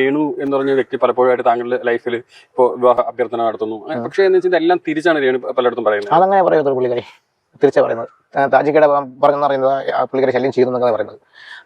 രേണു എന്ന് പറഞ്ഞ വ്യക്തി പലപ്പോഴായിട്ട് താങ്കളുടെ ലൈഫിൽ ഇപ്പോൾ വിവാഹ അഭ്യർത്ഥന നടത്തുന്നു. പക്ഷേ എന്ന് വെച്ചാൽ ഇതെല്ലാം തിരിച്ചാണ് രേണു പലയിടത്തും പറയുന്നത്. അതങ്ങനെ പറയുന്നത് പുള്ളിക്കാരി. തിരിച്ചാ പറയുന്നത്. താജിക്കയുടെ പറഞ്ഞെന്ന് പറയുന്നത് ആ പുള്ളിക്കാരി ശല്യം ചെയ്തു എന്നൊക്കെ പറയുന്നത്.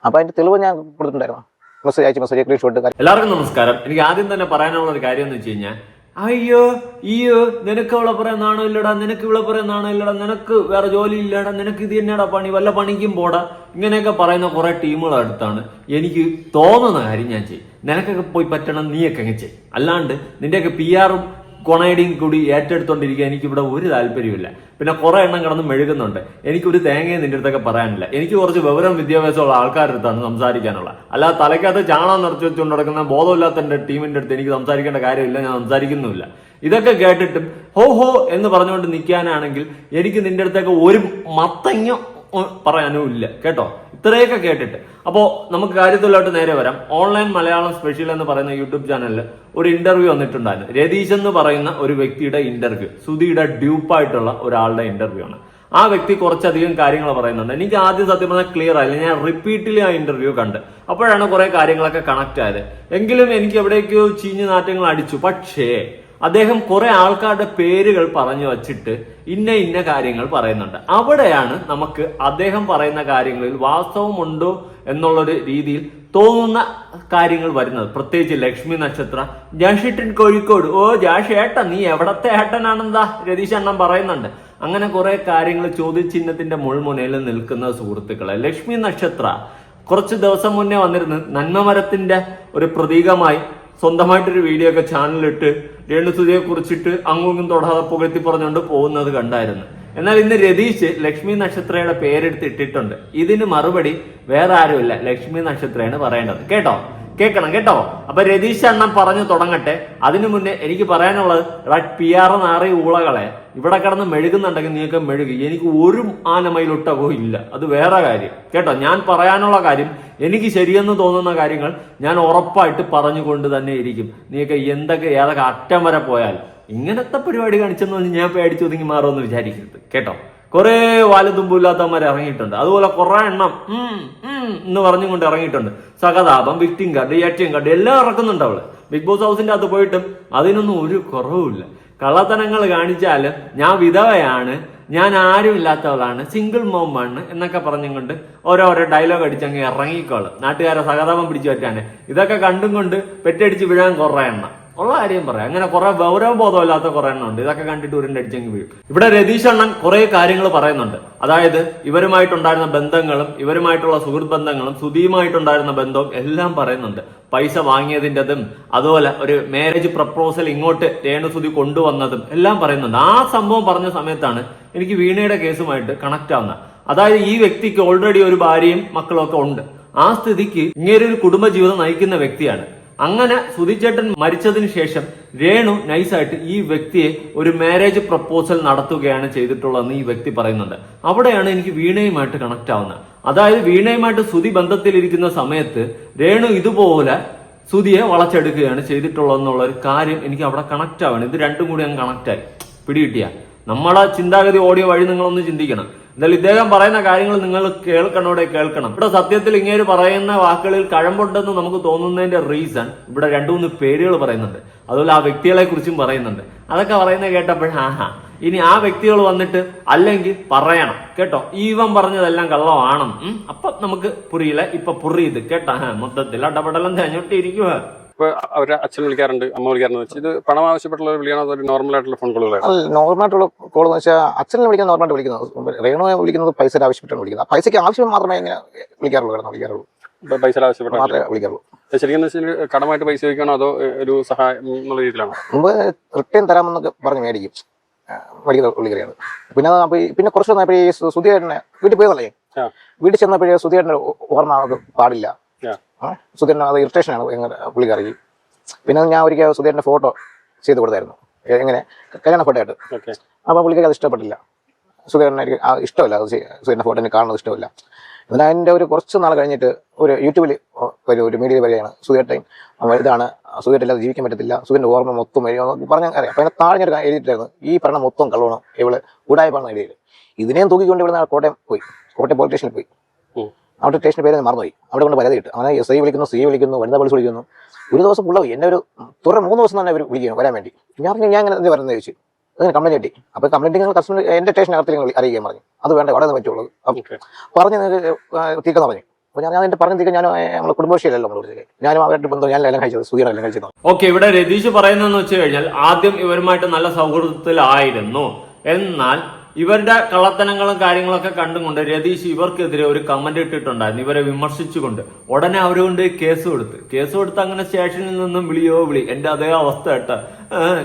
അപ്പൊ അതിന്റെ തെളിവ് ഞാൻ കൊടുത്തിട്ടുണ്ടായിരുന്നു. മെസ്സേജ് അയച്ച് മെസ്സേജ് സ്ക്രീൻഷോട്ട് എല്ലാവർക്കും നമസ്കാരം. എനിക്ക് ആദ്യം തന്നെ പറയാനുള്ള ഒരു കാര്യം എന്ന് വെച്ച് കഴിഞ്ഞാൽ അയ്യോ അയ്യോ നിനക്ക് അവളെ പറയാൻ നാണോ ഇല്ലടാ നിനക്ക് ഇവിടെ പറയാൻ നാണോ ഇല്ലടാ നിനക്ക് വേറെ ജോലി ഇല്ലടാ നിനക്ക് ഇത് തന്നെയാടാ പണി വല്ല പണിക്കും പോടാ. ഇങ്ങനെയൊക്കെ പറയുന്ന കുറെ ടീമുകൾ അടുത്താണ്. എനിക്ക് തോന്നുന്ന കാര്യം ഞാൻ ചെയ്യും. നിനക്കൊക്കെ പോയി പറ്റണം നീയൊക്കെ അങ്ങ് ചെയ്യും. അല്ലാണ്ട് നിന്റെയൊക്കെ പി ആറും കൊണയടിയും കൂടി ഏറ്റെടുത്തോണ്ടിരിക്കാൻ എനിക്കിവിടെ ഒരു താല്പര്യമില്ല പിന്നെ കുറെ എണ്ണം കിടന്ന് മെഴുകുന്നുണ്ട്. എനിക്കൊരു തേങ്ങയും നിന്റെ അടുത്തൊക്കെ പറയാനില്ല. എനിക്ക് കുറച്ച് വിവരം വിദ്യാഭ്യാസമുള്ള ആൾക്കാരുടെ അടുത്താണ് സംസാരിക്കാനുള്ള. അല്ലാതെ തലയ്ക്കകത്ത് ചാണകം നിറച്ച് വെച്ചുകൊണ്ട് നടക്കുന്ന ബോധമില്ലാത്ത എന്റെ ടീമിന്റെ അടുത്ത് എനിക്ക് സംസാരിക്കേണ്ട കാര്യമില്ല ഞാൻ സംസാരിക്കുന്നുമില്ല. ഇതൊക്കെ കേട്ടിട്ടും ഹോ ഹോ എന്ന് പറഞ്ഞുകൊണ്ട് നിൽക്കാനാണെങ്കിൽ എനിക്ക് നിന്റെ അടുത്തൊക്കെ ഒരു മത്തങ്ങ പറയാനും ഇല്ല. കേട്ടോ? ഇത്രയൊക്കെ കേട്ടിട്ട്. അപ്പോ നമുക്ക് കാര്യത്തിലോട്ട് നേരെ വരാം. ഓൺലൈൻ മലയാളം സ്പെഷ്യൽ എന്ന് പറയുന്ന യൂട്യൂബ് ചാനലിൽ ഒരു ഇന്റർവ്യൂ വന്നിട്ടുണ്ടായിരുന്നു. രതീഷ് എന്ന് പറയുന്ന ഒരു വ്യക്തിയുടെ ഇന്റർവ്യൂ സുധിയുടെ ഡ്യൂപ്പായിട്ടുള്ള ഒരാളുടെ ഇന്റർവ്യൂ ആണ്. ആ വ്യക്തി കുറച്ചധികം കാര്യങ്ങൾ പറയുന്നുണ്ട്. എനിക്ക് ആദ്യം സത്യം പറഞ്ഞാൽ ക്ലിയർ ആയില്ല. ഞാൻ റിപ്പീറ്റിലി ആ ഇന്റർവ്യൂ കണ്ട്. അപ്പോഴാണ് കുറെ കാര്യങ്ങളൊക്കെ കണക്ട് ആയത്. എങ്കിലും എനിക്ക് എവിടേക്കോ ചീഞ്ഞു നാറ്റങ്ങൾ അടിച്ചു. പക്ഷേ അദ്ദേഹം കുറെ ആൾക്കാരുടെ പേരുകൾ പറഞ്ഞു വച്ചിട്ട് ഇന്ന ഇന്ന കാര്യങ്ങൾ പറയുന്നുണ്ട്. അവിടെയാണ് നമുക്ക് അദ്ദേഹം പറയുന്ന കാര്യങ്ങളിൽ വാസ്തവമുണ്ടോ എന്നുള്ളൊരു രീതിയിൽ തോന്നുന്ന കാര്യങ്ങൾ വരുന്നത്. പ്രത്യേകിച്ച് ലക്ഷ്മി നക്ഷത്ര ജാഷേട്ടൻ കോഴിക്കോട്. ഓ ജാഷേട്ട നീ എവിടത്തെ ഏട്ടനാണെന്താ രതീഷ് അണ്ണൻ പറയുന്നുണ്ട്. അങ്ങനെ കുറെ കാര്യങ്ങൾ ചോദ്യചിഹ്നത്തിന്റെ മുൾമുനയിൽ നിൽക്കുന്ന സുഹൃത്തുക്കളെ. ലക്ഷ്മി നക്ഷത്ര കുറച്ച് ദിവസം മുന്നേ വന്നിരുന്നു നന്മമരത്തിന്റെ ഒരു പ്രതീകമായി സ്വന്തമായിട്ടൊരു വീഡിയോ ഒക്കെ ചാനലിട്ട് രേണുസുതിയെ കുറിച്ചിട്ട് അങ്ങും തൊടാതെ പുകഴ്ത്തി പറഞ്ഞുകൊണ്ട് പോകുന്നത് കണ്ടായിരുന്നു. എന്നാൽ ഇന്ന് രതീഷ് ലക്ഷ്മി നക്ഷത്രയുടെ പേരെടുത്ത് ഇട്ടിട്ടുണ്ട്. ഇതിന് മറുപടി വേറെ ആരുമില്ല. ലക്ഷ്മി നക്ഷത്രയാണ് പറയേണ്ടത്. കേട്ടോ? കേൾക്കണം കേട്ടോ. അപ്പൊ രതീഷ് അണ്ണൻ പറഞ്ഞു തുടങ്ങട്ടെ. അതിനു മുന്നേ എനിക്ക് പറയാനുള്ളത് പി ആർ നാറി ഊളകളെ ഇവിടെ കിടന്ന് മെഴുകുന്നുണ്ടെങ്കിൽ നിങ്ങൾക്ക് മെഴുകി. എനിക്ക് ഒരു ആനമയിലൊട്ടകോ ഇല്ല. അത് വേറെ കാര്യം. കേട്ടോ ഞാൻ പറയാനുള്ള കാര്യം എനിക്ക് ശരിയെന്ന് തോന്നുന്ന കാര്യങ്ങൾ ഞാൻ ഉറപ്പായിട്ട് പറഞ്ഞുകൊണ്ട് തന്നെ ഇരിക്കും. നിങ്ങൾക്ക് എന്തൊക്കെ ഏതൊക്കെ അറ്റം വരെ പോയാൽ. ഇങ്ങനത്തെ പരിപാടി കാണിച്ചെന്ന് ഞാൻ പേടിച്ച് ഒതുങ്ങി മാറുമെന്ന് വിചാരിക്കരുത്. കേട്ടോ? കുറെ വാലുതുമ്പില്ലാത്തവന്മാർ ഇറങ്ങിയിട്ടുണ്ട്. അതുപോലെ കുറെ എണ്ണം എന്ന് പറഞ്ഞുകൊണ്ട് ഇറങ്ങിയിട്ടുണ്ട്. സഹതാപം വിക്ടിം കാർഡ് ഏറ്റവും കാർഡ് എല്ലാം ഇറക്കുന്നുണ്ട് അവൾ. ബിഗ് ബോസ് ഹൗസിന്റെ അകത്ത് പോയിട്ടും അതിനൊന്നും ഒരു കുറവുമില്ല. കള്ളത്തനങ്ങൾ കാണിച്ചാൽ ഞാൻ വിധവയാണ് ഞാൻ ആരും ഇല്ലാത്തവളാണ് സിംഗിൾ മോമാണ് എന്നൊക്കെ പറഞ്ഞുകൊണ്ട് ഓരോരോ ഡയലോഗ് അടിച്ച് അടിച്ചങ്ങ് ഇറങ്ങിക്കോളും. നാട്ടുകാരെ സഹതാപം പിടിച്ചു പറ്റാണ് ഇതൊക്കെ കണ്ടും കൊണ്ട് പെറ്റടിച്ച് വീഴാൻ കുറേ എണ്ണം. ഉള്ള കാര്യം പറയാം. അങ്ങനെ കുറെ ഗൗരവബോധമില്ലാത്ത കുറെ എണ്ണം ഉണ്ട്. ഇതൊക്കെ കണ്ടിട്ട് ഉരുണ്ടടിച്ചെങ്കിൽ വീഴും. ഇവിടെ രതീഷ് അണ്ണൻ കുറെ കാര്യങ്ങൾ പറയുന്നുണ്ട്. അതായത് ഇവരുമായിട്ടുണ്ടായിരുന്ന ബന്ധങ്ങളും ഇവരുമായിട്ടുള്ള സുഹൃത്ത് ബന്ധങ്ങളും സുധിയുമായിട്ടുണ്ടായിരുന്ന ബന്ധവും എല്ലാം പറയുന്നുണ്ട്. പൈസ വാങ്ങിയതിന്റെതും അതുപോലെ ഒരു മാരേജ് പ്രപ്പോസൽ ഇങ്ങോട്ട് രേണുസുതി കൊണ്ടുവന്നതും എല്ലാം പറയുന്നുണ്ട്. ആ സംഭവം പറഞ്ഞ സമയത്താണ് എനിക്ക് വീണയുടെ കേസുമായിട്ട് കണക്ട് ആവുന്നത്. അതായത് ഈ വ്യക്തിക്ക് ഓൾറെഡി ഒരു ഭാര്യയും മക്കളും ഒക്കെ ഉണ്ട്. ആ സ്ഥിതിക്ക് ഇങ്ങനെ ഒരു കുടുംബജീവിതം നയിക്കുന്ന വ്യക്തിയാണ്. അങ്ങനെ സുധിച്ചേട്ടൻ മരിച്ചതിന് ശേഷം രേണു നൈസായിട്ട് ഈ വ്യക്തിയെ ഒരു മാരേജ് പ്രപ്പോസൽ നടത്തുകയാണ് ചെയ്തിട്ടുള്ളതെന്ന് ഈ വ്യക്തി പറയുന്നുണ്ട്. അവിടെയാണ് എനിക്ക് വീണയുമായിട്ട് കണക്ട് ആവുന്നത്. അതായത് വീണയുമായിട്ട് സുതി ബന്ധത്തിലിരിക്കുന്ന സമയത്ത് രേണു ഇതുപോലെ സുതിയെ വളച്ചെടുക്കുകയാണ് ചെയ്തിട്ടുള്ളതെന്നുള്ള ഒരു കാര്യം എനിക്ക് അവിടെ കണക്ട് ആവണം ഇത് രണ്ടും കൂടി അങ്ങ് കണക്ട് ആയി. പിടികിട്ടിയ. നമ്മളെ ചിന്താഗതി ഓഡിയോ വഴി നിങ്ങളൊന്ന് ചിന്തിക്കണം. എന്തായാലും ഇദ്ദേഹം പറയുന്ന കാര്യങ്ങൾ നിങ്ങൾ കേൾക്കണോടെ കേൾക്കണം. ഇവിടെ സത്യത്തിൽ ഇങ്ങനെ പറയുന്ന വാക്കുകളിൽ കഴമ്പുണ്ടെന്ന് നമുക്ക് തോന്നുന്നതിന്റെ റീസൺ ഇവിടെ രണ്ടു മൂന്ന് പേരുകൾ പറയുന്നുണ്ട്. അതുപോലെ ആ വ്യക്തികളെ കുറിച്ചും പറയുന്നുണ്ട്. അതൊക്കെ പറയുന്നത് കേട്ടപ്പോൾ ആഹാ ഇനി ആ വ്യക്തികൾ വന്നിട്ട് അല്ലെങ്കിൽ പറയണം. കേട്ടോ? ഈവൻ പറഞ്ഞതെല്ലാം കള്ളമാണെന്ന്. അപ്പൊ നമുക്ക് പുറിയില്ല ഇപ്പൊ പുറിയത് കേട്ടോ? മൊത്തത്തിൽ അടപടലം തേഞ്ഞോട്ടിരിക്കുക ഇപ്പൊ അവരുടെ അച്ഛൻ വിളിക്കാറുണ്ട് അമ്മ വിളിക്കാറുണ്ട് ഇത് പണം ആവശ്യപ്പെട്ടുള്ള വിളിയാണോ അതോ നോർമൽ ആയിട്ടുള്ള ഫോൺ കോളുകളാണ് അത് നോർമലായിട്ടുള്ള കോൾ എന്ന് വെച്ചാൽ അച്ഛനെ വിളിക്കാൻ നോർമൽ ആയിട്ട് വിളിക്കുന്നത്. റേണോ വിളിക്കുന്നത് പൈസ ആവശ്യപ്പെട്ടാണ് വിളിക്കുന്നത്. പൈസക്ക് പൈസയ്ക്ക് ആവശ്യം മാത്രമേ ഇങ്ങനെ വിളിക്കാറുള്ളൂ കിടന്ന് വിളിക്കാറുള്ളൂ. പൈസ ആവശ്യപ്പെട്ടാണ് മാത്രമേ വിളിക്കാറുള്ളൂ. ശരിക്കും കടമായിട്ട് പൈസ ചോദിക്കണോ അതോ ഒരു സഹായം എന്നുള്ള രീതിയിലാണോ? മുമ്പ് റിട്ടേൺ തരാമെന്നൊക്കെ പറഞ്ഞ് മേടിക്കും. മേടിക്കുന്ന വിളിക്കുകയാണ്. പിന്നെ അത് പിന്നെ കുറച്ച് വന്നപ്പോഴേ സുധിയേട്ടനെ വീട്ടിൽ പോയതല്ലേ? വീട്ടിൽ ചെന്നപ്പോഴേ സുധിയേട്ടന്റെ ഓർമ്മ പാടില്ല. സുധിയേട്ടൻ അത് ഇറിറ്റേഷനാണ് എങ്ങനെ പുള്ളിക്കറിയും പിന്നെ ഞാൻ ഒരിക്കൽ സുധീരന്റെ ഫോട്ടോ ചെയ്ത് കൊടുത്തായിരുന്നു. എങ്ങനെ? കല്യാണ ഫോട്ടോ ആയിട്ട്. അപ്പൊ അപ്പോൾ പുള്ളിക്ക് അത് ഇഷ്ടപ്പെട്ടില്ല. സുധീരനെ ഇഷ്ടമല്ല അത് സുധീരന്റെ ഫോട്ടോ എനിക്ക് കാണുന്നത് ഇഷ്ടമല്ല. എന്നാൽ അതിന്റെ ഒരു കുറച്ച് നാൾ കഴിഞ്ഞിട്ട് ഒരു യൂട്യൂബിൽ വരും ഒരു മീഡിയ വരികയാണ് സുധീരട്ടൻ. ഇതാണ് സുധീരല്ലാതെ ജീവിക്കാൻ പറ്റത്തില്ല സുധീരന്റെ ഓർമ്മ മൊത്തം പറഞ്ഞ അറിയാം. അപ്പോൾ അതിനെ താഴെ ഞാൻ എഴുതിയിട്ടായിരുന്നു ഈ പറഞ്ഞ മൊത്തം കള്ളണം ഇവൾ ഉടായ്പാണ് എഴുതിയത്. ഇതിനെയും തൂക്കിക്കൊണ്ട് ഇവിടെ കോട്ടയം പോയി കോട്ടയം പോലീസ് സ്റ്റേഷനിൽ പോയി. അവിടെ സ്റ്റേഷന്റെ പേര് മറന്നുപോയി. അവിടെ കൊണ്ട് പരാതി കിട്ടും. അങ്ങനെ എസ് ഐ വിളിക്കുന്നു സി വിളിക്കുന്നു വനിതാ പോലീസ് വിളിക്കുന്നു. ഒരു ദിവസം പുള്ളവി എന്നെ ഒരു തുറ മൂന്ന് ദിവസം തന്നെ അവർ വിളിക്കുന്നു വരാൻ വേണ്ടി. ഞാൻ പറഞ്ഞു ഞാൻ അങ്ങനെ എന്താ വരുന്നത് ചോദിച്ചു? അങ്ങനെ കംപ്ലൈന്റ് കിട്ടി. അപ്പോൾ കംപ്ലൈന്റ് നിങ്ങൾ കസ്റ്റമർ എന്റെ സ്റ്റേഷനകത്ത് നിങ്ങൾ അറിയിക്കാൻ പറഞ്ഞു. അത് വേണ്ട അവിടെ നിന്ന് പറ്റുള്ളൂ. പറഞ്ഞ് തീർക്കാൻ പറഞ്ഞു. അപ്പോൾ ഞാൻ എന്റെ പറഞ്ഞു ഞാൻ നമ്മുടെ നമ്മൾ വിളിച്ചത്? ഞാനും അവരുടെ ബന്ധം ഞാൻ എല്ലാം കഴിച്ചത് സുധീർ എല്ലാം കഴിച്ചത്. ഓക്കെ ഇവിടെ രതീഷ് പറയുന്നതെന്ന് വെച്ച് കഴിഞ്ഞാൽ ആദ്യം ഇവരുമായിട്ട് നല്ല സൗഹൃദത്തിലായിരുന്നു. എന്നാൽ ഇവരുടെ കള്ളത്തനങ്ങളും കാര്യങ്ങളൊക്കെ കണ്ടുകൊണ്ട് രതീഷ് ഇവർക്കെതിരെ ഒരു കമന്റ് ഇട്ടിട്ടുണ്ടായിരുന്നു. ഇവരെ വിമർശിച്ചുകൊണ്ട്. ഉടനെ അവരുകൊണ്ട് കേസ് കൊടുത്ത്. കേസ് കൊടുത്ത് അങ്ങനെ സ്റ്റേഷനിൽ നിന്നും വിളിയോ വിളി. എന്റെ അതേ അവസ്ഥ കേട്ട.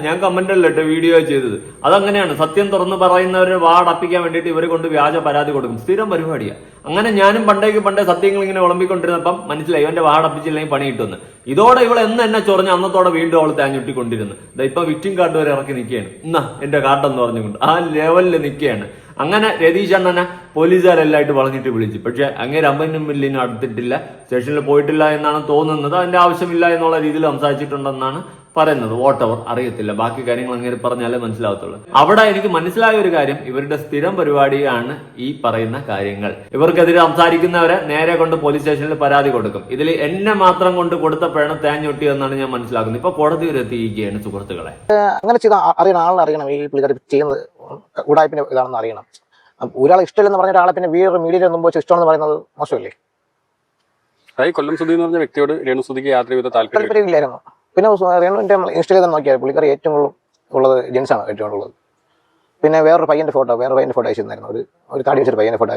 ഞാൻ കമന്റ് കേട്ടോ വീഡിയോ ചെയ്തത്. അതങ്ങനെയാണ്. സത്യം തുറന്ന് പറയുന്നവരെ വാടപ്പിക്കാൻ വേണ്ടിയിട്ട് ഇവരെ കൊണ്ട് വ്യാജ പരാതി കൊടുക്കും. സ്ഥിരം പരിപാടിയാണ് അങ്ങനെ ഞാനും പണ്ടേക്ക് പണ്ടേ സത്യങ്ങൾ ഇങ്ങനെ വിളമ്പിക്കൊണ്ടിരുന്നപ്പം മനസ്സിലായി ഇവന്റെ വാടപ്പിച്ചില്ലെങ്കിൽ പണി കിട്ടുമെന്ന്. ഇതോടെ ഇവൾ എന്ന് എന്നെ ചൊറഞ്ഞ് അന്നത്തോടെ വീണ്ടും അവൾ താഞ്ഞുട്ടിക്കൊണ്ടിരുന്നു. ദാ ഇപ്പൊ വിക്ടിം കാർഡ് വരെ ഇറക്കി നിൽക്കുകയാണ്. എന്നാ എന്റെ കാർഡെന്ന് പറഞ്ഞുകൊണ്ട്. ആ ലെവലിൽ നിൽക്കുകയാണ്. അങ്ങനെ രതീഷ് അണ്ണനെ പോലീസുകാരെല്ലായിട്ട് വളഞ്ഞിട്ട് വിളിച്ചു. പക്ഷെ അങ്ങനെ അമ്മനും മില്ലിനും അടുത്തിട്ടില്ല. സ്റ്റേഷനിൽ പോയിട്ടില്ല എന്നാണ് തോന്നുന്നത്. അതിന്റെ ആവശ്യമില്ല എന്നുള്ള രീതിയിൽ സംസാരിച്ചിട്ടുണ്ടെന്നാണ് പറയുന്നത് വോട്ടവർ അറിയത്തില്ല. ബാക്കി കാര്യങ്ങൾ അങ്ങനെ പറഞ്ഞാലേ മനസ്സിലാവത്തുള്ളൂ. അവിടെ എനിക്ക് മനസ്സിലായ ഒരു കാര്യം ഇവരുടെ സ്ഥിരം പരിപാടിയാണ് ഈ പറയുന്ന കാര്യങ്ങൾ. ഇവർക്കെതിരെ സംസാരിക്കുന്നവരെ നേരെ കൊണ്ട് പോലീസ് സ്റ്റേഷനിൽ പരാതി കൊടുക്കും. ഇതിൽ എന്നെ മാത്രം കൊണ്ട് കൊടുത്ത പേണ തേഞ്ഞൊട്ടി എന്നാണ് ഞാൻ മനസ്സിലാക്കുന്നത്. ഇപ്പൊ കോടതി വരെ എത്തിയിരിക്കുകയാണ് സുഹൃത്തുക്കളെ. അങ്ങനെ ചെയ്ത അറിയണം ആളെ അറിയണം. ഈ പുള്ളിക്കാർ ചെയ്യുന്നത് ഉടായ്പിന്റെ ഇതാണെന്ന് അറിയണം. ഒരാളെ ഇഷ്ടമില്ലെന്ന് പറഞ്ഞ ഒരാളെ പിന്നെ വേറെ മീഡിയയിൽ മുമ്പ് വെച്ച് ഇഷ്ടമെന്ന് പറയുന്നത് മോശമല്ലേ? കൊല്ലം സുധി എന്ന് പറഞ്ഞ വ്യക്തിയോട് രേണു സുധിക്ക് യാത്ര ചെയ്ത താല്പര്യം താല്പര്യമില്ലായിരുന്നു. പിന്നെ റേണുവിന്റെ ഇൻസ്റ്റഗ്രാം നോക്കിയാൽ പുള്ളിക്കാർ ഏറ്റവും കൂടുതൽ ഉള്ളത് ജെൻസാണ് ഏറ്റവും ഉള്ളത്. പിന്നെ വേറൊരു പയ്യന്റെ ഫോട്ടോ വേറെ പയ്യന്റെ ഫോട്ടോ അയച്ചിരുന്നായിരുന്നു. ഒരു ഒരു താടി വെച്ചൊരു പയ്യന്റെ ഫോട്ടോ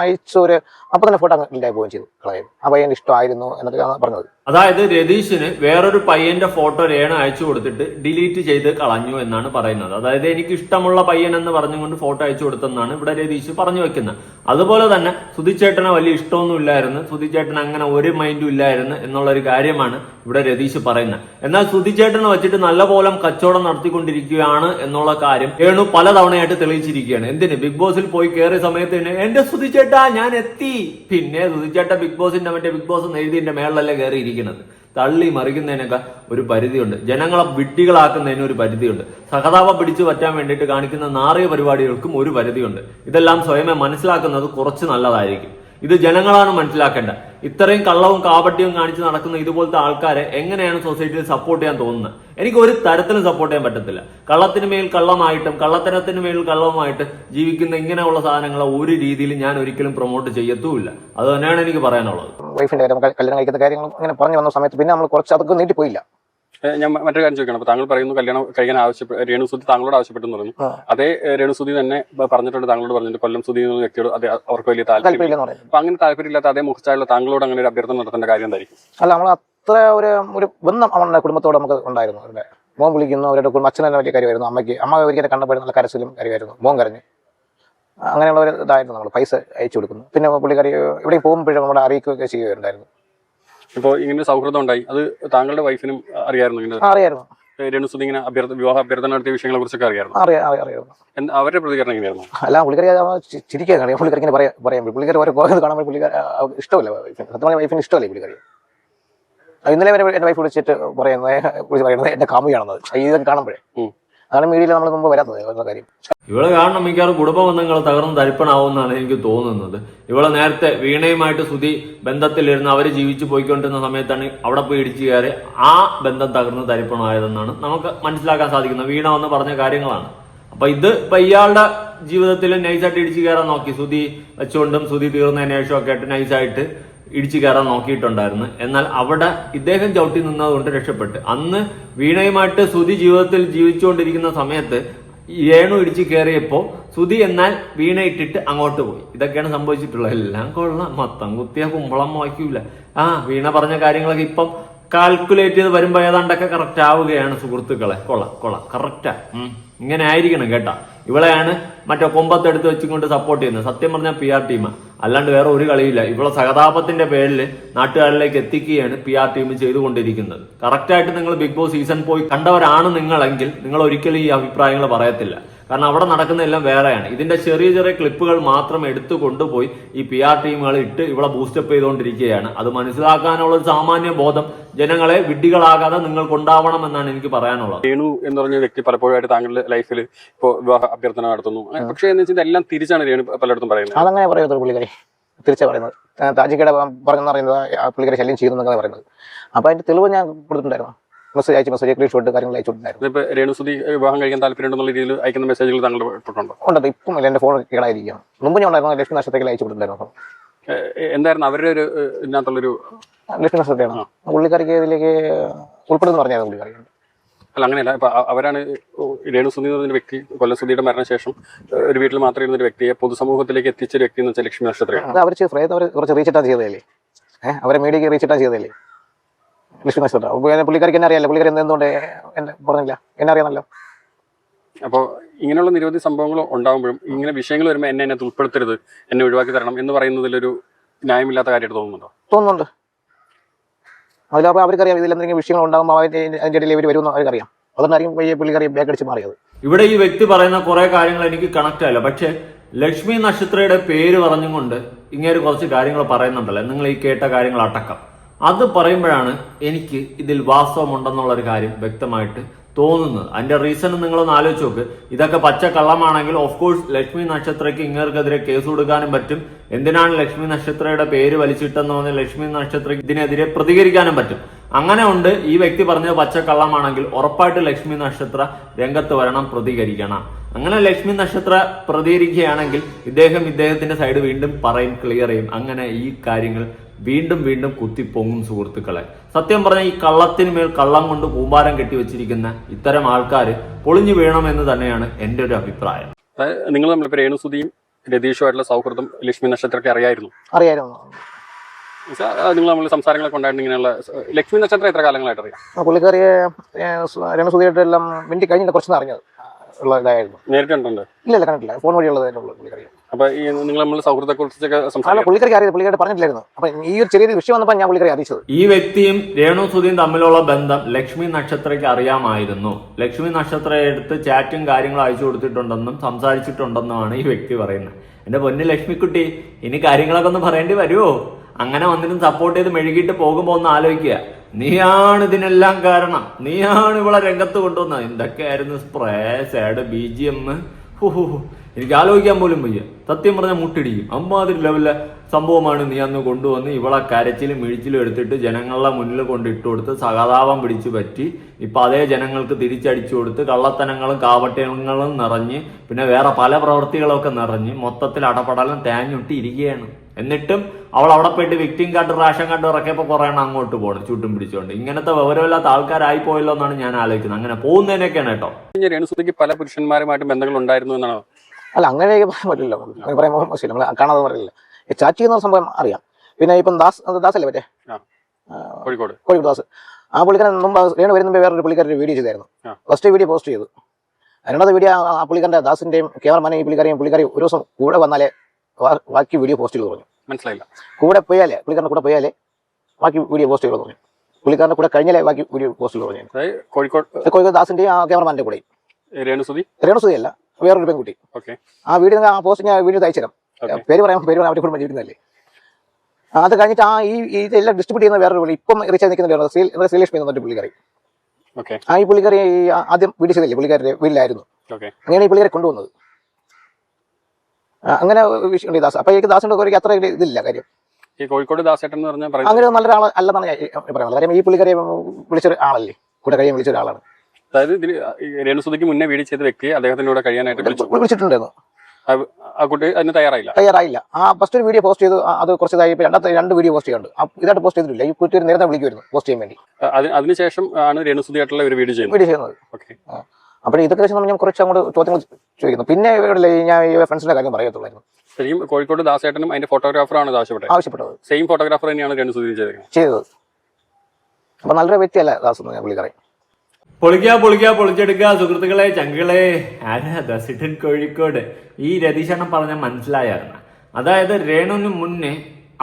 അയച്ച ഒരു അപ്പം തന്നെ ഫോട്ടോ ഇല്ലായി പോവുകയും ചെയ്തു കളയും ആ പയ്യന്റെ ഇഷ്ടമായിരുന്നു എന്നൊക്കെ പറഞ്ഞത്. അതായത് രതീഷിന് വേറൊരു പയ്യന്റെ ഫോട്ടോ രേണ അയച്ചു കൊടുത്തിട്ട് ഡിലീറ്റ് ചെയ്ത് കളഞ്ഞു എന്നാണ് പറയുന്നത്. അതായത് എനിക്ക് ഇഷ്ടമുള്ള പയ്യൻ എന്ന് പറഞ്ഞുകൊണ്ട് ഫോട്ടോ അയച്ചു കൊടുത്തെന്നാണ് ഇവിടെ രതീഷ് പറഞ്ഞു വെക്കുന്നത്. അതുപോലെ തന്നെ സുധിച്ചേട്ടനെ വലിയ ഇഷ്ടമൊന്നും ഇല്ലായിരുന്നു. സുധിച്ചേട്ടൻ അങ്ങനെ ഒരു മൈൻഡും ഇല്ലായിരുന്നു എന്നുള്ള ഒരു കാര്യമാണ് ഇവിടെ രതീഷ് പറയുന്നത്. എന്നാൽ സുധിച്ചേട്ടനെ വെച്ചിട്ട് നല്ലപോലെ കച്ചവടം നടത്തിക്കൊണ്ടിരിക്കുകയാണ് എന്നുള്ള കാര്യം രേണു പലതവണയായിട്ട് തെളിയിച്ചിരിക്കുകയാണ്. എന്തിന്? ബിഗ് ബോസിൽ പോയി കയറിയ സമയത്ത് തന്നെ എന്റെ സുധിച്ചേട്ടാ ഞാൻ എത്തി. പിന്നെ സുധിച്ചേട്ട ബിഗ് ബോസിന്റെ മറ്റേ ബിഗ് ബോസ് എഴുതിന്റെ മേളിലല്ലേ കയറിയിരിക്കുന്നത് തള്ളി മറിക്കുന്നതിനൊക്കെ ഒരു പരിധിയുണ്ട്. ജനങ്ങളെ വിഡ്ഢികളാക്കുന്നതിന് ഒരു പരിധിയുണ്ട്. സഹതാപം പിടിച്ചു പറ്റാൻ വേണ്ടിയിട്ട് കാണിക്കുന്ന നാറിയ പരിപാടികൾക്കും ഒരു പരിധിയുണ്ട്. ഇതെല്ലാം സ്വയമേ മനസ്സിലാക്കുന്നത് കുറച്ച് നല്ലതായിരിക്കും. ഇത് ജനങ്ങളാണ് മനസ്സിലാക്കേണ്ട ഇത്രയും കള്ളവും കാപട്യവും കാണിച്ച് നടക്കുന്ന ഇതുപോലത്തെ ആൾക്കാരെ എങ്ങനെയാണ് സൊസൈറ്റിയിൽ സപ്പോർട്ട് ചെയ്യാൻ തോന്നുന്നത്? എനിക്ക് ഒരു തരത്തിലും സപ്പോർട്ട് ചെയ്യാൻ പറ്റത്തില്ല. കള്ളത്തിന് മേൽ കള്ളമായിട്ടും കള്ളത്തരത്തിന് മേൽ കള്ളവുമായിട്ട് ജീവിക്കുന്ന ഇങ്ങനെയുള്ള സാധനങ്ങളെ ഒരു രീതിയിൽ ഞാൻ ഒരിക്കലും പ്രൊമോട്ട് ചെയ്യത്തുമില്ല. അത് തന്നെയാണ് എനിക്ക് പറയാനുള്ളത്. വൈഫിന്റെ കാര്യം കല്യാണം കഴിക്കുന്ന കാര്യങ്ങളും അങ്ങനെ പറഞ്ഞു വന്ന സമയത്ത് പിന്നെ നമ്മൾ കുറച്ച് അതൊക്കെ നീട്ടിപ്പോയില്ല. ഞാൻ മറ്റൊരു കാര്യം ചോദിക്കണം. അപ്പൊ താങ്കൾ പറയുന്നു കല്യാണം കഴിക്കാൻ ആവശ്യപ്പെട്ട രേണു സുധി താങ്കളോട് ആവശ്യപ്പെട്ടു എന്ന് പറഞ്ഞു. അതേ രേണുസുതി തന്നെ പറഞ്ഞിട്ടുണ്ട് താങ്കളോട് പറഞ്ഞിട്ട് കൊല്ലം സുധി എന്ന വ്യക്തിയോട് അതെ അവർക്ക് വലിയ താല്പര്യം. അപ്പൊ അങ്ങനെ താല്പര്യമില്ലാത്ത അതേ മുഖച്ചായുള്ള താങ്കളോട് അങ്ങനെ ഒരു അഭ്യർത്ഥന നടത്തേണ്ട കാര്യം എന്തായിരിക്കും? അല്ല നമ്മൾ അത്ര ഒരു ഒരു ബന്ധം അവളുടെ കുടുംബത്തോട് നമുക്ക് ഉണ്ടായിരുന്നു. അവരുടെ മോൻ വിളിക്കുന്നു അവരുടെ കുടുംബം അച്ഛൻ തന്നെ വലിയ കാര്യമായിരുന്നു അമ്മയ്ക്ക് അമ്മ ഒരിക്കലും കണ്ടപ്പോൾ നല്ല കരച്ചിലും കാര്യമായിരുന്നു മോൻ കരഞ്ഞു. അങ്ങനെയുള്ള ഒരു ഇതായിരുന്നു നമ്മൾ പൈസ അയച്ചു കൊടുക്കുന്നു. പിന്നെ പുള്ളിക്കാരി എവിടെയും പോകുമ്പോഴും നമ്മളെ അറിയിക്കുകയൊക്കെ ചെയ്യുകയുണ്ടായിരുന്നു. ഇപ്പോൾ ഇങ്ങനെ സൗഹൃദം ഉണ്ടായി. അത് താങ്കളുടെ വൈഫിനും അറിയായിരുന്നു ഇങ്ങനെ അറിയായിരുന്നു. ഏ, ഇങ്ങനെ അഭ്യർത്ഥ വിവാഹ അഭ്യർത്ഥന നടത്തിയ വിഷയങ്ങളെ കുറിച്ചൊക്കെ അവരുടെ പ്രതികരണം എങ്ങനെയായിരുന്നു? അല്ല പുള്ളിക്കാരി ചിരിക്കാൻ അറിയാം പുള്ളിക്കാരി ഇങ്ങനെ പറയാം പറയാൻ പുള്ളിക്കാരി ഓരോ പോകുന്നത് കാണുമ്പോൾ പുള്ളിക്കാരി ഇഷ്ടമല്ല വൈഫിന് സത്യം പറഞ്ഞാൽ വൈഫിന് ഇഷ്ടമല്ലേ പുള്ളിക്കാരി? ഇന്നലെ വരെ എന്റെ വൈഫ് വിളിച്ചിട്ട് പറയുന്നത് വിളിച്ച് പറയുന്നത് എന്റെ കാമുകയാണെന്നത്. ഇതൊക്കെ കാണുമ്പോഴേ. അതാണ് മീഡിയയിൽ നമ്മൾ മുമ്പ് വരാത്തത് കാര്യം. ഇവളെ കാരണം മിക്കവാറും കുടുംബ ബന്ധങ്ങൾ തകർന്ന് തരിപ്പണാവുമെന്നാണ് എനിക്ക് തോന്നുന്നത്. ഇവിടെ നേരത്തെ വീണയുമായിട്ട് സുധി ബന്ധത്തിലിരുന്ന് അവർ ജീവിച്ചു പോയിക്കൊണ്ടിരുന്ന സമയത്താണ് അവിടെ പോയി ഇടിച്ചു കയറി ആ ബന്ധം തകർന്ന് തരിപ്പണമായതെന്നാണ് നമുക്ക് മനസ്സിലാക്കാൻ സാധിക്കുന്നത്. വീണ എന്ന് പറഞ്ഞ കാര്യങ്ങളാണ്. അപ്പൊ ഇത് ഇപ്പൊ ഇയാളുടെ ജീവിതത്തിൽ നൈസായിട്ട് ഇടിച്ചു കയറാൻ നോക്കി. സുധി വെച്ചുകൊണ്ടും സുധി തീർന്നതിന് ശേഷമൊക്കെ ആയിട്ട് നൈസായിട്ട് ഇടിച്ചു കയറാൻ നോക്കിയിട്ടുണ്ടായിരുന്നു. എന്നാൽ അവിടെ ഇദ്ദേഹം ചവിട്ടി നിന്നതുകൊണ്ട് രക്ഷപ്പെട്ട്. അന്ന് വീണയുമായിട്ട് സുധി ജീവിതത്തിൽ ജീവിച്ചുകൊണ്ടിരിക്കുന്ന സമയത്ത് രേണു ഇടിച്ചു കയറിയപ്പോ സുധി എന്നാൽ വീണ ഇട്ടിട്ട് അങ്ങോട്ട് പോയി. ഇതൊക്കെയാണ് സംഭവിച്ചിട്ടുള്ളത്. എല്ലാം കൊള്ളാം. മൊത്തം കുത്തിയ കുമ്പളം വായിക്കൂല ആ വീണ പറഞ്ഞ കാര്യങ്ങളൊക്കെ ഇപ്പം കാൽക്കുലേറ്റ് ചെയ്ത് വരുമ്പോ ഏതാണ്ടൊക്കെ കറക്റ്റ് ആവുകയാണ് സുഹൃത്തുക്കളെ. കൊള്ള കൊള്ള. കറക്റ്റാ ഇങ്ങനെ ആയിരിക്കണം കേട്ടാ. ഇവളെയാണ് മറ്റേ കൊമ്പത്തെടുത്ത് വെച്ചുകൊണ്ട് സപ്പോർട്ട് ചെയ്യുന്നത്. സത്യം പറഞ്ഞാൽ പി ആർ ടീമാ അല്ലാണ്ട് വേറെ ഒരു കളിയില്ല ഇവിടെ സഹതാപത്തിന്റെ പേരിൽ നാട്ടുകാരിലേക്ക് എത്തിക്കുകയാണ് പി ആർ ടീം ചെയ്തുകൊണ്ടിരിക്കുന്നത്. കറക്റ്റായിട്ട് നിങ്ങൾ ബിഗ് ബോസ് സീസൺ പോയി കണ്ടവരാണ് നിങ്ങളെങ്കിൽ നിങ്ങൾ ഒരിക്കലും ഈ അഭിപ്രായങ്ങൾ പറയത്തില്ല. കാരണം അവിടെ നടക്കുന്ന എല്ലാം വേറെയാണ്. ഇതിന്റെ ചെറിയ ചെറിയ ക്ലിപ്പുകൾ മാത്രം എടുത്തു കൊണ്ടുപോയി ഈ പി ആർ ടീമുകൾ ഇട്ട് ഇവിടെ ബൂസ്റ്റപ്പ് ചെയ്തുകൊണ്ടിരിക്കുകയാണ്. അത് മനസ്സിലാക്കാനുള്ള ഒരു സാമാന്യ ബോധം ജനങ്ങളെ വിഡ്ഢികളാകാതെ നിങ്ങൾക്കുണ്ടാവണം എന്നാണ് എനിക്ക് പറയാനുള്ളത്. രേണു എന്ന് പറഞ്ഞ വ്യക്തി പലപ്പോഴായിട്ട് താങ്കളുടെ ലൈഫിൽ ഇപ്പോൾ വിവാഹ അഭ്യർത്ഥന നടത്തുന്നു. പക്ഷേ എന്ന് വെച്ചാൽ എല്ലാം തിരിച്ചാണ് രേണു പലയിടത്തും പറയുന്നത്. അതങ്ങനെ പറയുന്നത് പുള്ളിക്കാരി. തിരിച്ചാണ് പറയുന്നത്. താജിക്കയുടെ പറഞ്ഞെന്ന് പറയുന്നത് ആ പുള്ളിക്കാരെ ശല്യം ചെയ്യുന്നു എന്നൊക്കെ പറയുന്നത്. അപ്പോൾ അതിന്റെ തെളിവ് ഞാൻ കൊടുത്തിട്ടുണ്ടായിരുന്നു. മെസ്സേജ് അയച്ച് മെസ്സേജ് സ്ക്രീൻഷോട്ട് കാര്യങ്ങൾ രേണുസുതി വിവാഹം കഴിക്കാൻ താല്പര്യമുണ്ടെന്നുള്ള രീതിയിൽ അയക്കുന്ന മെസ്സേജുകൾ താങ്കൾ ഇട്ടിട്ടുണ്ടോ ഉണ്ടത് ഇപ്പം ഇല്ല എന്റെ ഫോൺ കേടായിരിക്കുകയാണ്. മുമ്പ് ഞാൻ ഉണ്ടായിരുന്നു ലക്ഷ്മി നക്ഷത്രത്തിൽ അയച്ചു കൊടുത്തിട്ടുണ്ടായിരുന്നു എന്തായിരുന്നു അവരുടെ ഒരു ഇതിനകത്തുള്ളൊരു ലക്ഷ്മി നക്ഷത്രയാണ് പുള്ളിക്കാരിക്ക് ഇതിലേക്ക് ഉൾപ്പെടുന്നു പറഞ്ഞായിരുന്നു പുള്ളിക്കാരി അല്ല അങ്ങനെയല്ല. ഇപ്പൊ അവരാണ് രേണുസുതി പറഞ്ഞ വ്യക്തി കൊല്ലസുധിയുടെ മരണശേഷം ഒരു വീട്ടിൽ മാത്രം ഇരുന്ന ഒരു വ്യക്തിയെ പൊതുസമൂഹത്തിലേക്ക് എത്തിച്ച ഒരു വ്യക്തി എന്ന് വെച്ചാൽ ലക്ഷ്മി നക്ഷത്രയാണ് അവർ കുറച്ച് റീച്ചിട്ടാ ചെയ്തതല്ലേ? അവരെ മീഡിയക്ക് റീച്ചിട്ടാ ചെയ്തതല്ലേ? ലക്ഷ്മി നക്ഷത്രം അപ്പോൾ പുള്ളിക്കാരിക്ക് എന്നെ അറിയാലോ. പുള്ളിക്കാരി എന്തുകൊണ്ട് എന്നെ പറഞ്ഞില്ല? എന്നെ അറിയാമല്ലോ. അപ്പോൾ ഇങ്ങനെയുള്ള നിരവധി സംഭവങ്ങൾ ഉണ്ടാകുമ്പോഴും ഇങ്ങനെ വിഷയങ്ങൾ വരുമ്പോൾ എന്നെ എന്നെ ഉൾപ്പെടുത്തരുത് എന്നെ ഒഴിവാക്കി തരണം എന്ന് പറയുന്നതിലൊരു ന്യായമില്ലാത്ത കാര്യമായിട്ട് തോന്നുന്നുണ്ടോ? തോന്നുന്നുണ്ട്. അതിലപ്പോൾ അവർക്കറിയാം ഇതിൽ എന്തെങ്കിലും വിഷയങ്ങൾ ഉണ്ടാകുമ്പോൾ അതിന്റെ അതിന്റെ ഇടയിൽ ഇവർ വരുമെന്ന് അവർക്കറിയാം. അതുകൊണ്ടായിരിക്കും വലിയ പുള്ളിക്കാരി ബാക്ക് അടിച്ച് മാറിയത്. ഇവിടെ ഈ വ്യക്തി പറയുന്ന കുറെ കാര്യങ്ങൾ എനിക്ക് കണക്ട് ആയില്ല. പക്ഷേ ലക്ഷ്മി നക്ഷത്രയുടെ പേര് പറഞ്ഞുകൊണ്ട് ഇങ്ങനെ കുറച്ച് കാര്യങ്ങൾ പറയുന്നുണ്ടല്ലോ. നിങ്ങൾ ഈ കേട്ട കാര്യങ്ങൾ അടക്കം. അത് പറയുമ്പോഴാണ് എനിക്ക് ഇതിൽ വാസ്തവമുണ്ടെന്നുള്ള ഒരു കാര്യം വ്യക്തമായിട്ട് തോന്നുന്നത്. അതിന്റെ റീസൺ നിങ്ങളൊന്ന് ആലോചിച്ച് നോക്ക്. ഇതൊക്കെ പച്ച കള്ളമാണെങ്കിൽ ഓഫ് കോഴ്സ് ലക്ഷ്മി നക്ഷത്രയ്ക്ക് ഇങ്ങർക്കെതിരെ കേസ് കൊടുക്കാനും പറ്റും. എന്തിനാണ് ലക്ഷ്മി നക്ഷത്രയുടെ പേര് വലിച്ചിട്ടെന്ന് പറഞ്ഞ് ലക്ഷ്മി നക്ഷത്രയ്ക്ക് ഇതിനെതിരെ പ്രതികരിക്കാനും പറ്റും? അങ്ങനെ ഉണ്ട്. ഈ വ്യക്തി പറഞ്ഞത് പച്ച കള്ളമാണെങ്കിൽ ഉറപ്പായിട്ട് ലക്ഷ്മി നക്ഷത്ര രംഗത്ത് വരണം പ്രതികരിക്കണം. അങ്ങനെ ലക്ഷ്മി നക്ഷത്ര പ്രതികരിക്കുകയാണെങ്കിൽ ഇദ്ദേഹം ഇദ്ദേഹത്തിന്റെ സൈഡ് വീണ്ടും പറയും ക്ലിയർ ചെയ്യും. അങ്ങനെ ഈ കാര്യങ്ങൾ വീണ്ടും വീണ്ടും കുത്തിപ്പൊങ്ങും സുഹൃത്തുക്കളെ. സത്യം പറഞ്ഞ ഈ കള്ളത്തിന് മേൽ കള്ളം കൊണ്ട് കൂമ്പാരം കെട്ടിവെച്ചിരിക്കുന്ന ഇത്തരം ആൾക്കാർ പൊളിഞ്ഞു വീണമെന്ന് തന്നെയാണ് എന്റെ ഒരു അഭിപ്രായം. നിങ്ങൾ നമ്മളിപ്പോൾ രേണുസുതിയും രതീഷുമായിട്ടുള്ള സൗഹൃദം ലക്ഷ്മി നക്ഷത്രമൊക്കെ അറിയായിരുന്നു? അറിയായിരുന്നു. നിങ്ങൾ നമ്മൾ സംസാരങ്ങളൊക്കെ ഉണ്ടായിരുന്നു ഇങ്ങനെയുള്ള ലക്ഷ്മി നക്ഷത്രം എത്ര കാലങ്ങളായിട്ട് അറിയാം? പുള്ളിക്കാരിയെ രമസുതിയായിട്ടെല്ലാം മിനിറ്റ് കഴിഞ്ഞിട്ട് കുറച്ച് അറിഞ്ഞത് ഉള്ള ഇതായിരുന്നു. നേരിട്ട് കണ്ടിട്ടുണ്ട്? ഇല്ല ഇല്ല കണ്ടിട്ടില്ല. ഫോൺ വഴിയുള്ളതായിട്ടുള്ള പുള്ളിക്കാരി അപ്പൊ ഈ നിങ്ങൾ നമ്മൾ സൗഹൃദത്തെ കുറിച്ചൊക്കെ അല്ല സംസാരിക്കാം പുള്ളിക്കാരി അറിയാം പുള്ളിക്കാരി പറഞ്ഞിട്ടില്ലായിരുന്നു. അപ്പൊ ഈ ഒരു ചെറിയൊരു വിഷയം വന്നപ്പോൾ ഞാൻ പുള്ളിക്കാരി അറിയിച്ചത്. ഈ വ്യക്തിയും രേണു സുധിയും തമ്മിലുള്ള ബന്ധം ലക്ഷ്മി നക്ഷത്രയ്ക്ക് അറിയാമായിരുന്നു. ലക്ഷ്മി നക്ഷത്ര എടുത്ത് ചാറ്റും കാര്യങ്ങളും അയച്ചു കൊടുത്തിട്ടുണ്ടെന്നും സംസാരിച്ചിട്ടുണ്ടെന്നുമാണ് ഈ വ്യക്തി പറയുന്നത്. എന്റെ പൊന്നു ലക്ഷ്മിക്കുട്ടി ഇനി കാര്യങ്ങളൊക്കെ ഒന്ന് പറയേണ്ടി വരുമോ അങ്ങനെ വന്നിട്ടും സപ്പോർട്ട് ചെയ്ത് മെഴുകിയിട്ട് പോകുമ്പോ ഒന്ന് ആലോചിക്കുക. നീയാണ് ഇതിനെല്ലാം കാരണം. നീയാണ് ഇവളെ രംഗത്ത് കൊണ്ടുവന്നത്. എന്തൊക്കെയായിരുന്നു spray sad B G M എനിക്ക് ആലോചിക്കാൻ പോലും വയ്യ. സത്യം പറഞ്ഞാൽ മുട്ടിടിക്കും. അമ്മാതിരി ലെവലിലെ സംഭവമാണ് നീ അന്ന് കൊണ്ടുവന്ന് ഇവളെ കരച്ചിലും മിഴിച്ചിലും എടുത്തിട്ട് ജനങ്ങളുടെ മുന്നിൽ കൊണ്ട് ഇട്ട് കൊടുത്ത് സഹതാപം പിടിച്ചു പറ്റി. ഇപ്പൊ അതേ ജനങ്ങൾക്ക് തിരിച്ചടിച്ചു കൊടുത്ത് കള്ളത്തനങ്ങളും കാവട്ടങ്ങളും നിറഞ്ഞ് പിന്നെ വേറെ പല പ്രവൃത്തികളൊക്കെ നിറഞ്ഞ് മൊത്തത്തിൽ അടപടലം തേഞ്ഞൊട്ടി ഇരിക്കുകയാണ്. എന്നിട്ടും അവൾ അവിടെ പോയിട്ട് വിക്ടിം കാർഡ് റേഷൻ കാർഡ് ഇറക്കിയപ്പോൾ കുറെ എണ്ണം അങ്ങോട്ട് പോകണം ചുട്ടും പിടിച്ചുകൊണ്ട് ഇങ്ങനത്തെ വിവരമില്ലാത്ത ആൾക്കാരായി പോയല്ലോ എന്നാണ് ഞാൻ ആലോചിക്കുന്നത്. അങ്ങനെ പോകുന്നതിനൊക്കെയാണ് കേട്ടോ. പല പുരുഷന്മാരുമായിട്ട് ബന്ധങ്ങൾ ഉണ്ടായിരുന്നു എന്നാണ്? അല്ല അങ്ങനെ പറയാൻ പറ്റില്ല അങ്ങനെ പറയാൻ മോശമില്ല നമ്മൾ കാണാതെ പറയില്ല? ചാറ്റ് ചെയ്യുന്ന സംഭവം അറിയാം. പിന്നെ ഇപ്പം ദാസ് ദാസ് ദാസല്ലേ മറ്റേ? ആ. കോഴിക്കോട്. കോഴിക്കോട് ദാസ്. ആ പുള്ളിക്കാരൻ മുമ്പ് രേണു വരുന്ന വേറൊരു പുള്ളിക്കാരൻ വീഡിയോ ചെയ്തായിരുന്നു. ഫസ്റ്റ് വീഡിയോ പോസ്റ്റ് ചെയ്തു. രണ്ടാമത്തെ വീഡിയോ ആ പുള്ളിക്കാരന്റെ ദാസിന്റെയും ക്യാമറമാനെയും പുള്ളിക്കാരെയും പുള്ളിക്കാരെയും പുള്ളിക്കാരി ഒരു ദിവസം കൂടെ വന്നാലേ ബാക്കി വീഡിയോ പോസ്റ്റ് ചെയ്തു പറഞ്ഞു. മനസ്സിലായില്ല. കൂടെ പോയാലേ പുള്ളിക്കാരന്റെ കൂടെ പോയാലേ ബാക്കി വീഡിയോ പോസ്റ്റ് ചെയ്തു പറഞ്ഞു. പുള്ളിക്കാരന്റെ കൂടെ കഴിഞ്ഞാലേ ബാക്കി വീഡിയോ പോസ്റ്റ് ചെയ്തു പറഞ്ഞു. കോഴിക്കോട് കോഴിക്കോട് ദാസിന്റെയും ആ ക്യാമറമാന്റെ കൂടെയും. രേണുസുതി രേണുസുതിയല്ല വേറൊരു പെൺകുട്ടി. ആ വീട് ആ പോസ്റ്റ് ഞാൻ വീട് തയ്ച്ചു തരാം പേര് പറയാം പേര് പറയാം അവരുടെ കുടുംബം ജീവിക്കുന്നതല്ലേ. അത് കഴിഞ്ഞിട്ട് ആ ഈ ഇതെല്ലാം ഡിസ്ട്രിബ്യൂട്ട് ചെയ്യുന്ന വേറൊരു പുള്ളി ഇപ്പം റീച്ച് നിൽക്കുന്ന ശ്രീ ശ്രീലക്ഷ്മി എന്ന പുള്ളിക്കറി പുള്ളിക്കാരി. ആ ഈ പുള്ളിക്കാരി ആദ്യം വീഡിയോ ചെയ്തില്ലേ പുള്ളിക്കാരുടെ വീട്ടിലായിരുന്നു. അങ്ങനെയാണ് ഈ പുള്ളിക്കാരെ കൊണ്ടുവന്നത്. അങ്ങനെ വിഷയമുണ്ട് ദാസ്. അപ്പൊ എനിക്ക് ദാസിന്റെ ഒരു അത്ര ഇതില്ല കാര്യം. ഈ കോഴിക്കോട് ദാസേട്ടൻ എന്ന് പറഞ്ഞാൽ അങ്ങനെ നല്ലൊരാൾ അല്ലെന്നാണ് ഞാൻ പറയുന്നത് കാര്യം ഈ പുള്ളിക്കാരെ വിളിച്ചൊരു ആളല്ലേ? കൂടെ കഴിയാൻ വിളിച്ച ഒരാളാണ് അതായത് ഇതിൽ രേണു രേണുസുതിക്ക് മുന്നേ വീട് ചെയ്ത വെക്കുക അദ്ദേഹത്തിന്റെ കൂടെ കഴിയാനായിട്ട് വിളിച്ചു. വിളിച്ചിട്ടുണ്ടായിരുന്നു. ആ- കുട്ടി അതിന് തയ്യാറായില്ല. തയ്യാറായില്ല. ആ ഫസ്റ്റ് ഒരു വീഡിയോ പോസ്റ്റ് ചെയ്തു. അത് കുറച്ച് ഇതായി രണ്ടാമത്തെ രണ്ട് വീഡിയോ പോസ്റ്റ് ചെയ്യുന്നുണ്ട് ഇതായിട്ട് പോസ്റ്റ് ചെയ്തിട്ടില്ല. ഈ കുട്ടി ഒരു നേരത്തെ വിളിക്കുമായിരുന്നു പോസ്റ്റ് ചെയ്യാൻ വേണ്ടി. അതിനുശേഷം ആണ് രേണുസുതിയായിട്ടുള്ള ഒരു വീഡിയോ ചെയ്യുന്നത്. വീഡിയോ ചെയ്യുന്നത്. ഓക്കെ. അപ്പോൾ ഇതൊക്കെ വെച്ച് നമ്മൾ ഞാൻ കുറച്ച് അങ്ങോട്ട് ചോദ്യങ്ങൾ ചോദിക്കുന്നു. പിന്നെ ഇവിടെ ഞാൻ ഈ ഫ്രണ്ട്സിന്റെ കാര്യം പറയത്തുള്ളായിരുന്നു. ശരിക്കും കോഴിക്കോട് ദാസേട്ടനും അതിന്റെ ഫോട്ടോഗ്രാഫറാണ് ആവശ്യപ്പെട്ടത് ആവശ്യപ്പെട്ടത്. സെയിം ഫോട്ടോഗ്രാഫർ തന്നെയാണ് രേണുസുതി ചെയ്തത്. ചെയ്തത്. അപ്പൊ നല്ലൊരു വ്യക്തിയല്ല ദാസ് എന്ന് ഞാൻ പുള്ളിക്കറി പൊളിക്കുക പൊളിക്കുക പൊളിച്ചെടുക്കുക സുഹൃത്തുക്കളെ ചങ്കുകളെ. ആരാ? ദസിട്ടൻ കോഴിക്കോട്. ഈ രതീശണ്ണം പറഞ്ഞ മനസ്സിലായായിരുന്നു? അതായത് രേണുവിന് മുന്നേ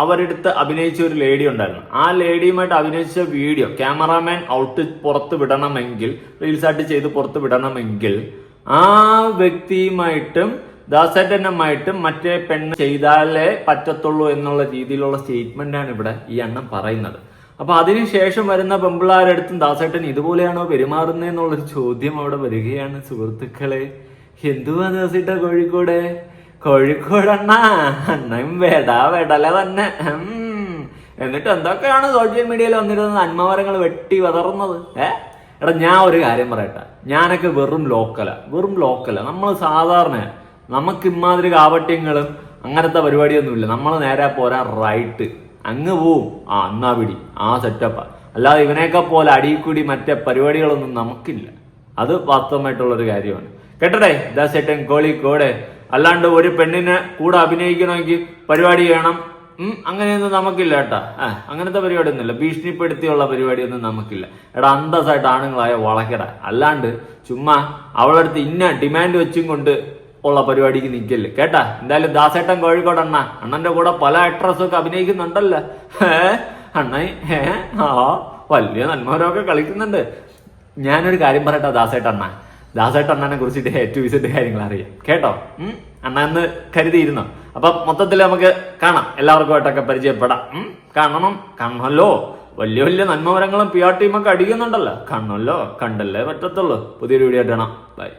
അവരെടുത്ത് അഭിനയിച്ച ഒരു ലേഡി ഉണ്ടായിരുന്നു. ആ ലേഡിയുമായിട്ട് അഭിനയിച്ച വീഡിയോ ക്യാമറാമാൻ ഔട്ട് പുറത്ത് വിടണമെങ്കിൽ റീൽസായിട്ട് ചെയ്ത് പുറത്ത് വിടണമെങ്കിൽ ആ വ്യക്തിയുമായിട്ടും ദാസേട്ടനുമായിട്ടും മറ്റേ പെണ്ണ് ചെയ്താലേ പറ്റത്തുള്ളൂ എന്നുള്ള രീതിയിലുള്ള സ്റ്റേറ്റ്മെന്റ് ആണ് ഇവിടെ ഈ എണ്ണം പറയുന്നത്. അപ്പൊ അതിനുശേഷം വരുന്ന പെമ്പിളാരടുത്തും ദാസേട്ടൻ ഇതുപോലെയാണോ പെരുമാറുന്നത് എന്നുള്ളൊരു ചോദ്യം അവിടെ വരികയാണ്. സുഹൃത്തുക്കളെ എന്തുവാ ദാസേട്ട കോഴിക്കോട്? കോഴിക്കോടണ്ണ അണ്ണയും വേടാ വേടല തന്നെ. എന്നിട്ട് എന്തൊക്കെയാണ് സോഷ്യൽ മീഡിയയിൽ വന്നിരുന്നത്? നന്മമരങ്ങൾ വെട്ടി വതറുന്നത്. ഏ? എടാ ഞാൻ ഒരു കാര്യം പറയട്ടെ. ഞാനൊക്കെ വെറും ലോക്കല. വെറും ലോക്കല. നമ്മൾ സാധാരണ നമുക്ക് ഇമാതിരി കാപട്യങ്ങളും അങ്ങനത്തെ പരിപാടിയൊന്നുമില്ല. നമ്മൾ നേരെ പോരാ റൈറ്റ് അങ്ങ് പോവും. ആ അന്നാ പിടി. ആ സെറ്റപ്പ് അല്ലാതെ ഇവനെയൊക്കെ പോലെ അടിയിൽ കൂടി മറ്റേ പരിപാടികളൊന്നും നമുക്കില്ല. അത് വാസ്തവമായിട്ടുള്ളൊരു കാര്യമാണ്. കേട്ടടേ? ദാസേട്ടൻ കോഴിക്കോട് അല്ലാണ്ട് ഒരു പെണ്ണിനെ കൂടെ അഭിനയിക്കണമെങ്കിൽ പരിപാടി ചെയ്യണം അങ്ങനെയൊന്നും നമുക്കില്ല കേട്ടാ. ആ അങ്ങനത്തെ പരിപാടി ഒന്നുമില്ല ഭീഷണിപ്പെടുത്തിയുള്ള പരിപാടിയൊന്നും നമുക്കില്ല. എടാ അന്തസ്സായിട്ട് ആണുങ്ങളായ വളക്കട. അല്ലാണ്ട് ചുമ്മാ അവളടുത്ത് ഇന്ന ഡിമാൻഡ് വെച്ചും കൊണ്ട് ഉള്ള പരിപാടിക്ക് നിൽക്കല്ലേ കേട്ടാ? എന്തായാലും ദാസേട്ടൻ കോഴിക്കോട് അണ്ണ. അണ്ണന്റെ കൂടെ പല ആക്ട്രസും ഒക്കെ അഭിനയിക്കുന്നുണ്ടല്ലോ. ഏ? അണ്ണ ഏ? ആ വലിയ നന്മരൊക്കെ കളിക്കുന്നുണ്ട്. ഞാനൊരു കാര്യം പറയട്ടെ ദാസേട്ടണ്ണ ദാസേട്ട അണ്ണനെ കുറിച്ചിട്ട് ഏറ്റവും വിസിറ്റ് കാര്യങ്ങൾ അറിയാം. കേട്ടോ? അണ്ണ എന്ന് കരുതിയിരുന്നോ. അപ്പൊ മൊത്തത്തിൽ നമുക്ക് കാണാം. എല്ലാവർക്കും എല്ലാവർക്കുമായിട്ടൊക്കെ പരിചയപ്പെടാം. കാണണം. കാണണമല്ലോ വലിയ വലിയ നന്മമരങ്ങളും പി ആർ ടീമൊക്കെ അടിക്കുന്നുണ്ടല്ലോ. കണ്ണല്ലോ. കണ്ടല്ലേ പറ്റത്തുള്ളൂ. പുതിയൊരു വീഡിയോ ആയിട്ട് കാണാം. ബൈ